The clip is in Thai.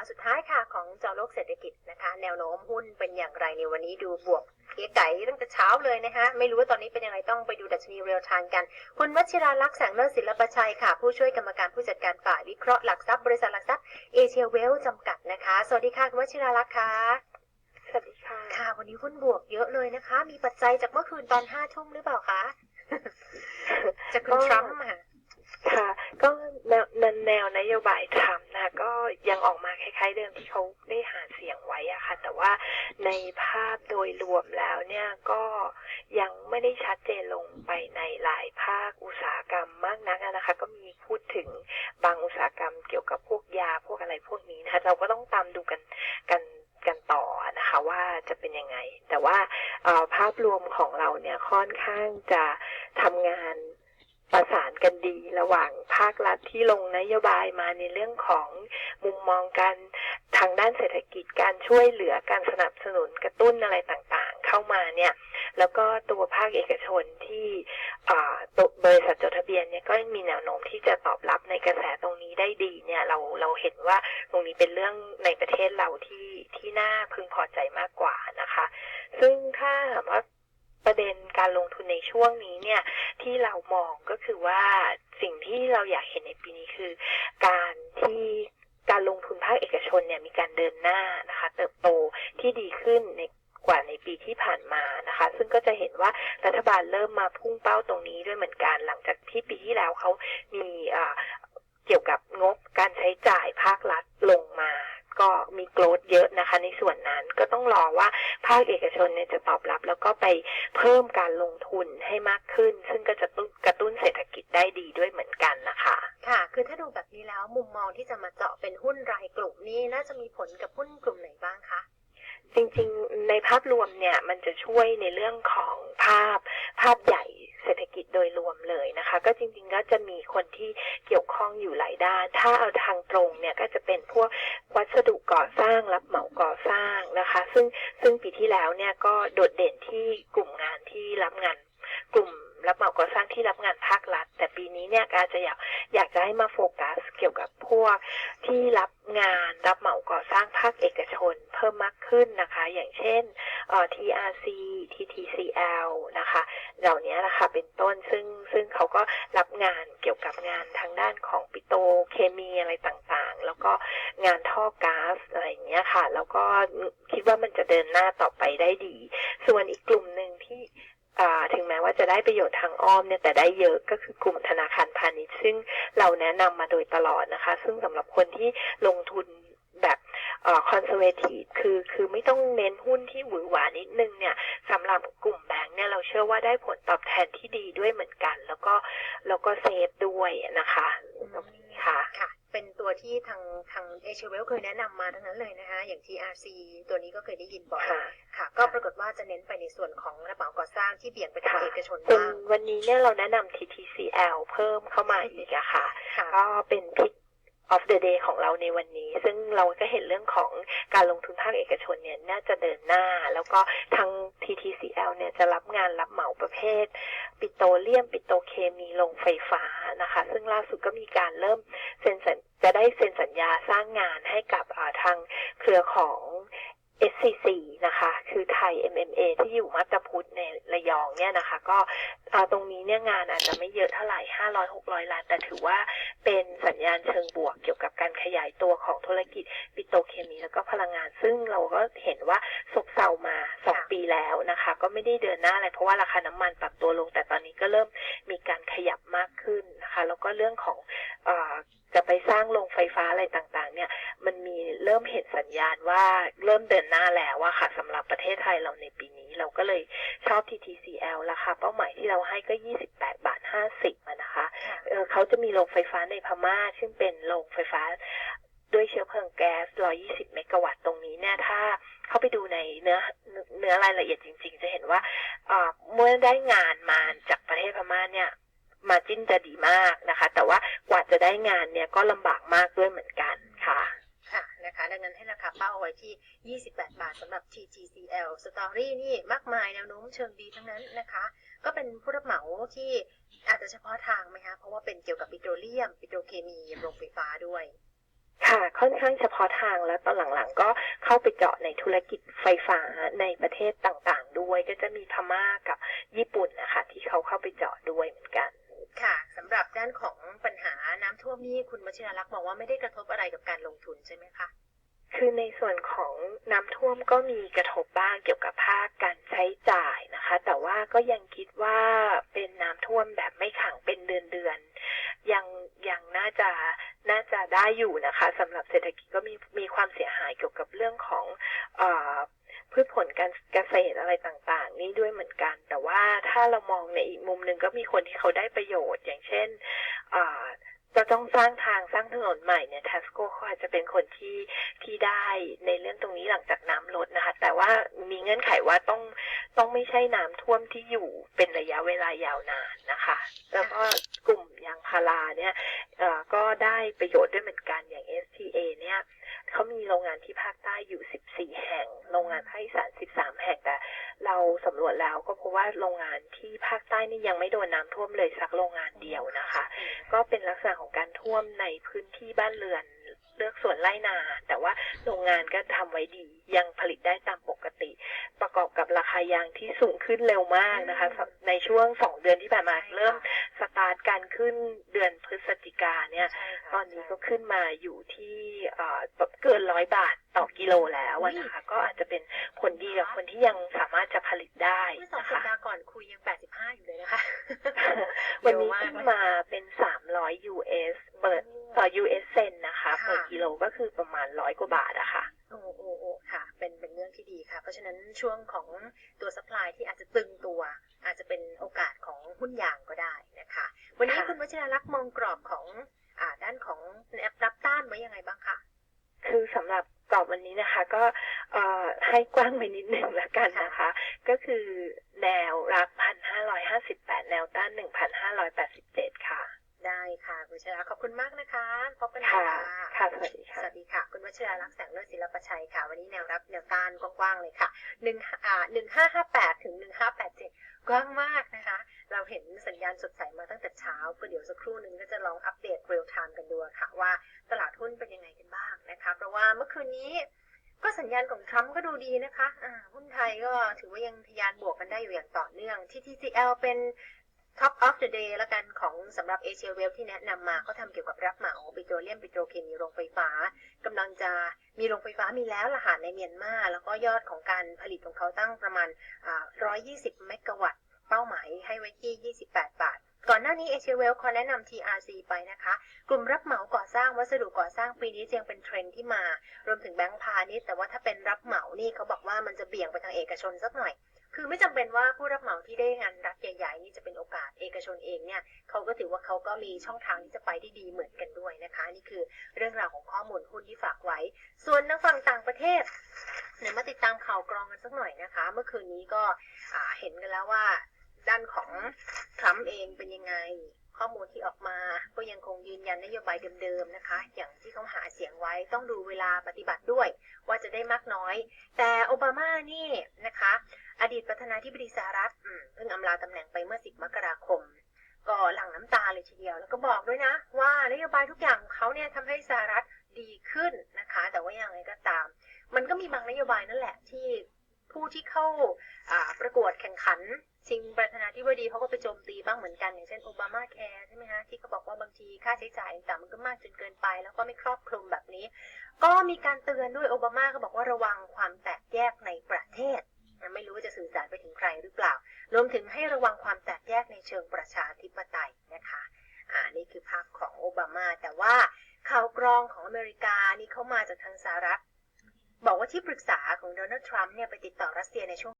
แล้วสุดท้ายค่ะของเจอโลกเศรษฐกิจนะคะ แนวโน้มหุ้นเป็นอย่างไรในวันนี้ดูบวกเก๋ไก่ตั้งแต่เช้าเลยนะคะไม่รู้ว่าตอนนี้เป็นยังไงต้องไปดูดัชนีเรียลไทม์กัน คุณวชิราลักษณ์แสงเลิศศิลปชัยค่ะ ผู้ช่วยกรรมการผู้จัดการฝ่ายวิเคราะห์หลักทรัพย์บริษัทหลักทรัพย์เอเชียเวลจำกัดนะคะ สวัสดีค่ะคุณวชิราลักษณ์ค่ะสวัสดีค่ะค่ะ วันนี้หุ้นบวกเยอะเลยนะคะ มีปัจจัยจากเมื่อคืนตอนห้าทุ่มหรือเปล่าคะจากคุณก็ทรัมป์ค่ะ ค่ะ ก็แนวแนวแนวนโยบายทรัมป์นะก็ยังออกมาคล้ายๆ เดิมที่เขาได้หาเสียงไว้อะค่ะ แต่ว่าในภาพโดยรวมแล้วเนี่ยก็ยังไม่ได้ชัดเจนลงไปในหลายภาคอุตสาหกรรมมากนักนะคะ ก็มีพูดถึงบางอุตสาหกรรมเกี่ยวกับพวกยาพวกอะไรพวกนี้นะคะเราก็ต้องตามดูกันกันกันต่อนะคะว่าจะเป็นยังไง แต่ว่าภาพรวมของเราเนี่ยค่อนข้างจะทำงาน ประสานกันดีระหว่างภาครัฐที่ลงนโยบายมาในเรื่องของมุมมองการทางด้านเศรษฐกิจการช่วยเหลือการสนับสนุนกระตุ้นอะไรต่างๆ เข้ามาเนี่ยแล้วก็ตัวภาคเอกชนที่ตัวบริษัทจดทะเบียนเนี่ยก็มีแนวโน้มที่จะตอบรับในกระแสตรงนี้ได้ดีเนี่ยเราเราเห็นว่าตรงนี้เป็นเรื่องในประเทศเราที่ที่น่าพึงพอใจมากกว่านะคะ ซึ่งถ้าถามว่าประเด็นการลงทุนในช่วงนี้ เนี่ยที่เรามองก็คือว่าสิ่งที่เราอยากเห็นในปีนี้คือ การที่การลงทุนภาคเอกชนเนี่ยมีการเดินหน้านะคะ เติบโตที่ดีขึ้นในกว่าในปีที่ผ่านมานะคะ ซึ่งก็จะเห็นว่ารัฐบาลเริ่มมาพุ่งเป้าตรงนี้ด้วยเหมือนกัน หลังจากที่ปีที่แล้วเขามีเกี่ยวกับงบการใช้จ่ายภาครัฐลงม ก็มีโกรธเยอะนะคะ ในส่วนนั้นก็ต้องรอว่าภาคเอกชนเนี่ยจะตอบรับ แล้วก็ไปเพิ่มการลงทุนให้มากขึ้น ซึ่งก็จะตุ้นกระตุ้นเศรษฐกิจได้ดีด้วยเหมือนกันนะคะ ค่ะ คือถ้าดูแบบนี้แล้วมุมมองที่จะมาเจาะเป็นหุ้นรายกลุ่มนี้น่าจะมีผลกับหุ้นกลุ่มไหนบ้างคะจริงๆ ในภาพรวมเนี่ยมันจะช่วยในเรื่องของภาพภาพใหญ่เศรษฐกิจ โดยรวมเลยนะคะ ก็จริงๆก็จะมีคนที่เกี่ยวข้องอยู่หลายด้าน ถ้าเอาทางตรงเนี่ยก็จะเป็นพวกวัสดุก่อสร้างรับเหมาก่อสร้างนะคะ ซึ่งซึ่งปีที่แล้วเนี่ยก็โดดเด่นที่กลุ่มงานที่รับงานกลุ่ม รับเหมาก่อสร้างที่รับงานภาครัฐ แต่ปีนี้เนี่ยก็อาจจะอยากอยากจะให้มาโฟกัสเกี่ยวกับพวกที่รับงานรับเหมาก่อสร้างภาคเอกชนเพิ่มมากขึ้นนะคะ อย่างเช่นเอ่อ TRC TTCL นะคะ เหล่านี้นะคะเป็นต้นซึ่งซึ่งเขาก็รับงานเกี่ยวกับงานทางด้านของปิโตเคมีอะไรต่างๆ แล้วก็งานท่อก๊าซอะไรอย่างเงี้ยค่ะ แล้วก็คิดว่ามันจะเดินหน้าต่อไปได้ดี ส่วนอีกกลุ่มหนึ่งที่ ถึงแม้ว่าจะได้ประโยชน์ทางอ้อมเนี่ยแต่ได้เยอะก็คือกลุ่มธนาคารพาณิชย์ ซึ่งเราแนะนำมาโดยตลอดนะคะ ซึ่งสำหรับคนที่ลงทุนแบบคอนเซอร์เวทีฟคือคือไม่ต้องเน้นหุ้นที่หวือหวานิดนึงเนี่ยสำหรับกลุ่มแบงค์เนี่ยเราเชื่อว่าได้ผลตอบแทนที่ดีด้วยเหมือนกัน แล้วก็แล้วก็เซฟด้วยนะคะตรงนี้ค่ะ ค่ะ เป็น ตัวที่ทางทางเอเชียเวลเคยแนะนำมาทั้งนั้นเลยนะคะอย่าง TRC ตัวนี้ก็เคยได้ยินบ่อยค่ะค่ะก็ปรากฏว่าจะเน้นไปในส่วนของรับเหมาก่อสร้างที่เบี่ยงไปทางค่ะเอกชนจนบ้างวันนี้เนี่ยเราแนะนำ TTCL เพิ่มเข้ามาอีกอะค่ะค่ะก็เป็นพิก of the day ของเราในวันนี้ ซึ่งเราก็เห็นเรื่องของการลงทุนภาคเอกชนเนี่ยน่าจะเดินหน้า แล้วก็ทาง TTCL เนี่ยจะรับงานรับเหมาประเภท ปิโตรเลียม ปิโตรเคมีลงไฟฟ้านะคะ ซึ่งล่าสุดก็มีการเริ่มเซ็นสัญจะได้เซ็นสัญญาสร้างงานให้กับทางเครือของ SCC นะคะ คือไทย MMA ที่อยู่มัตตพุทธในระยองเนี่ยนะคะ ก็ตรงนี้เนี่ยงานอาจจะไม่เยอะเท่าไหร่500 600ล้าน แต่ถือว่าเป็นสัญญาณเชิงบวกเกี่ยวกับการขยายตัวของธุรกิจปิโตรเคมีแล้วก็พลังงาน ซึ่งเราก็เห็นว่าซบเซามา2ปีแล้วนะคะ ก็ไม่ได้เดินหน้าอะไร เพราะว่าราคาน้ำมันปรับตัวลง แต่ตอนนี้ก็เริ่มมีการขยับมากขึ้นนะคะ แล้วก็เรื่องของ จะไปสร้างโรงไฟฟ้าอะไรต่างๆ เนี่ย มันมีเริ่มเห็นสัญญาณว่าเริ่มเดินหน้าแล้วอะค่ะสำหรับประเทศไทยเราในปีนี้ เราก็เลยชอบ TTCL ราคาเป้าหมายที่เราให้ก็ 28 บาท 50อะนะคะค่ะเอ่อเขาจะมีโรงไฟฟ้าในพม่า ซึ่งเป็นโรงไฟฟ้าด้วยเชื้อเพลิงแก๊ส 120 เมกะวัตต์ตรงนี้เนี่ยถ้าเข้าไปดูในเนื้อเนื้อรายละเอียดจริง ๆ จะเห็นว่าเอ่อเมื่อได้งานมาจากประเทศพม่าเนี่ย มาจิ้นจะดีมากนะคะ แต่ว่ากว่าจะได้งานเนี่ยก็ลำบากมากด้วยเหมือนกันค่ะค่ะนะคะดังนั้นให้ราคาเป้าไว้ที่ 28 บาทสำหรับ TTCL สตอรี่นี่มากมายแนวโน้มเชิงดีทั้งนั้นนะคะ ก็เป็นผู้รับเหมาที่อาจจะเฉพาะทางไหมคะ เพราะว่าเป็นเกี่ยวกับปิโตรเลียม ปิโตรเคมีโรงไฟฟ้าด้วยค่ะค่อนข้างเฉพาะทางแล้วตอนหลังๆ ก็เข้าไปเจาะในธุรกิจไฟฟ้าในประเทศต่างๆ ด้วยก็จะมีพม่ากับญี่ปุ่นนะคะที่เขาเข้าไปเจาะด้วยเหมือนกัน ค่ะสำหรับด้านของปัญหาน้ำท่วมนี่คุณวชิราลักษณ์บอกว่าไม่ได้กระทบอะไรกับการลงทุนใช่ไหมคะคือในส่วนของน้ำท่วมก็มีกระทบบ้างเกี่ยวกับภาคการใช้จ่ายนะคะ แต่ว่าก็ยังคิดว่าเป็นน้ำท่วมแบบไม่ขังเป็นเดือนเดือนยังยังน่าจะน่าจะได้อยู่นะคะสำหรับเศรษฐกิจก็มีมีความเสียหายเกี่ยวกับเรื่องของเออ พืชผลการเกษตรอะไรต่างๆ นี่ด้วยเหมือนกัน แต่ว่าถ้าเรามองในอีกมุมหนึ่งก็มีคนที่เขาได้ประโยชน์ อย่างเช่นเอ่อจะต้องสร้างทางสร้างถนนใหม่เนี่ยทัสโกเขาอาจจะเป็นคนที่ที่ได้ในเรื่องตรงนี้หลังจากน้ำลดนะคะ แต่ว่ามีเงื่อนไขว่าต้องต้องไม่ใช่น้ำท่วมที่อยู่เป็นระยะเวลายาวนานนะคะ แล้วก็กลุ่มยางพาราเนี่ยก็ได้ประโยชน์ด้วยเหมือนกันอย่าง STA เนี่ย เขามีโรงงานที่ภาคใต้อยู่ 14 แห่ง โรงงานภาคอีสาน 13 แห่ง แต่เราสำรวจแล้วก็พบว่าโรงงานที่ภาคใต้นี่ยังไม่โดนน้ำท่วมเลยสักโรงงานเดียวนะคะ ก็เป็นลักษณะของการท่วมในพื้นที่บ้านเรือนเลือกส่วนไร่นา แต่ว่าโรงงานก็ทำไว้ดี ยังผลิตได้ตามปกติ ประกอบกับราคายางที่สูงขึ้นเร็วมากนะคะอืมในช่วงสองเดือนที่ผ่านมาใช่ค่ะเริ่มสตาร์ทการขึ้นเดือนพฤศจิกาเนี่ยใช่ค่ะตอนนี้ก็ขึ้นมาอยู่ที่เอ่อแบบเกินร้อยบาทต่อกิโลแล้วอะนะคะ ก็อาจจะเป็นผลดีกับคนที่ยังสามารถจะผลิตได้เมื่อสองนะสัปคะดาห์ก่อนคุยยัง85อยู่เลยนะคะ วันนี้เร็วมากขึ้นมาเป็น300 US เปิดต่อ US เซนนะคะค่ะเปิดกิโลก็คือประมาณร้อยกว่าบาทอะค่ะโอ้โอ้โอ้ค่ะ เป็นเป็นเรื่องที่ดีค่ะ เพราะฉะนั้นช่วงของตัว supply ที่อาจจะตึงตัว อาจจะเป็นโอกาสของหุ้นยางก็ได้นะคะ วันนี้ค่ะคุณวชิราลักษณ์มองกรอบของอ่าด้านของแนวรับต้านไว้ยังไงบ้างคะคือสำหรับกรอบวันนี้นะคะ ก็เอ่อให้กว้างไปนิดนึงละกันนะคะ ก็คือแนวรับ1,558แนวต้าน1,587ค่ะ ได้ค่ะคุณวชิราขอบคุณมากนะคะพบกันใหม่ค่ะค่ะค่ะสวัสดีสค่ะวัสดีค่ะ คุณวชิราลักษณ์แสงเลิศศิลปชัยค่ะ วันนี้แนวรับแนวต้านกว้างๆเลยค่ะหนึ่งอ่าหนึ่งห้าห้าแปดถึงหนึ่งห้าแปดเจ็ดกว้างมากนะคะ เราเห็นสัญญาณสดใสมาตั้งแต่เช้าก็เดี๋ยวสักครู่นึงก็จะลองอัปเดตเรียลไทม์กันดูค่ะว่าตลาดหุ้นเป็นยังไงกันบ้างนะคะ เพราะว่าเมื่อคืนนี้ก็สัญญาณของทรัมป์ก็ดูดีนะคะอ่าหุ้นไทยก็ถือว่ายังทะยานบวกกันได้อยู่อย่างต่อเนื่อง TTCL เป็น Top of the day ละกันของสำหรับ Asia Wave ที่แนะนำมาเขาทำเกี่ยวกับรับเหมาปิโตรเลียมปิโตรเคมีโรงไฟฟ้ากำลังจะมีโรงไฟฟ้ามีแล้วละหารในเมียนมาแล้วก็ยอดของการผลิตของเขาตั้งประมาณ 120 เมกะวัตต์ เป้าหมายให้ไว้ที่ 28 บาท ก่อนหน้านี้ Asia Wave ขอแนะนำ TRC ไปนะคะ กลุ่มรับเหมาก่อสร้างวัสดุก่อสร้างปีนี้ยังเป็นเทรนที่มา รวมถึงแบงก์พาณิชย์แต่ว่าถ้าเป็นรับเหมานี่เขาบอกว่ามันจะเบี่ยงไปทางเอกชนสักหน่อยคือไม่จำเป็นว่าผู้รับเหมาที่ได้งานรัฐใหญ่ๆนี่จะเป็นโอกาสเอกชนเองเนี่ยเขาก็ถือว่าเขาก็มีช่องทางที่จะไปได้ดีเหมือนกันด้วยนะคะ นี่คือเรื่องราวของข้อมูลหุ้นที่ฝากไว้ ส่วนทางฝั่งต่างประเทศเดี๋ยวมาติดตามข่าวกรองกันสักหน่อยนะคะ เมื่อคืนนี้ก็เห็นกันแล้วว่า ด้านของทรัมป์เองเป็นยังไง ข้อมูลที่ออกมาก็ยังคงยืนยันนโยบายเดิมๆนะคะ อย่างที่เขาหาเสียงไว้ต้องดูเวลาปฏิบัติด้วย ว่าจะได้มากน้อย แต่โอบามานี่นะคะ อดีตประธานาธิบดีสหรัฐเพิ่งอำลาตำแหน่งไปเมื่อ 10 มกราคม ก็หลั่งน้ำตาเลยทีเดียว แล้วก็บอกด้วยนะ ว่านโยบายทุกอย่างของเขาเนี่ยทำให้สหรัฐดีขึ้นนะคะ แต่ว่าอย่างไรก็ตาม มันก็มีบางนโยบายนั่นแหละที่ผู้ที่เข้าประกวดแข่งขัน ชิงประธานาธิบดีเขาก็ไปโจมตีบ้างเหมือนกัน อย่างเช่นโอบามาแคร์ใช่ไหมฮะที่เขาบอกว่าบางทีค่าใช้จ่ายต่างมันก็มากจนเกินไป แล้วก็ไม่ครอบคลุมแบบนี้ ก็มีการเตือนด้วยโอบามาก็บอกว่าระวังความแตกแยกในประเทศไม่รู้ว่าจะสื่อสารไปถึงใครหรือเปล่า รวมถึงให้ระวังความแตกแยกในเชิงประชาธิปไตยนะคะอ่านี่คือภาพของโอบามา แต่ว่าข่าวกรองของอเมริกานี่เข้ามาจากทางสหรัฐบอกว่าที่ปรึกษาของโดนัลด์ทรัมป์เนี่ยไปติดต่อรัสเซียในช่วง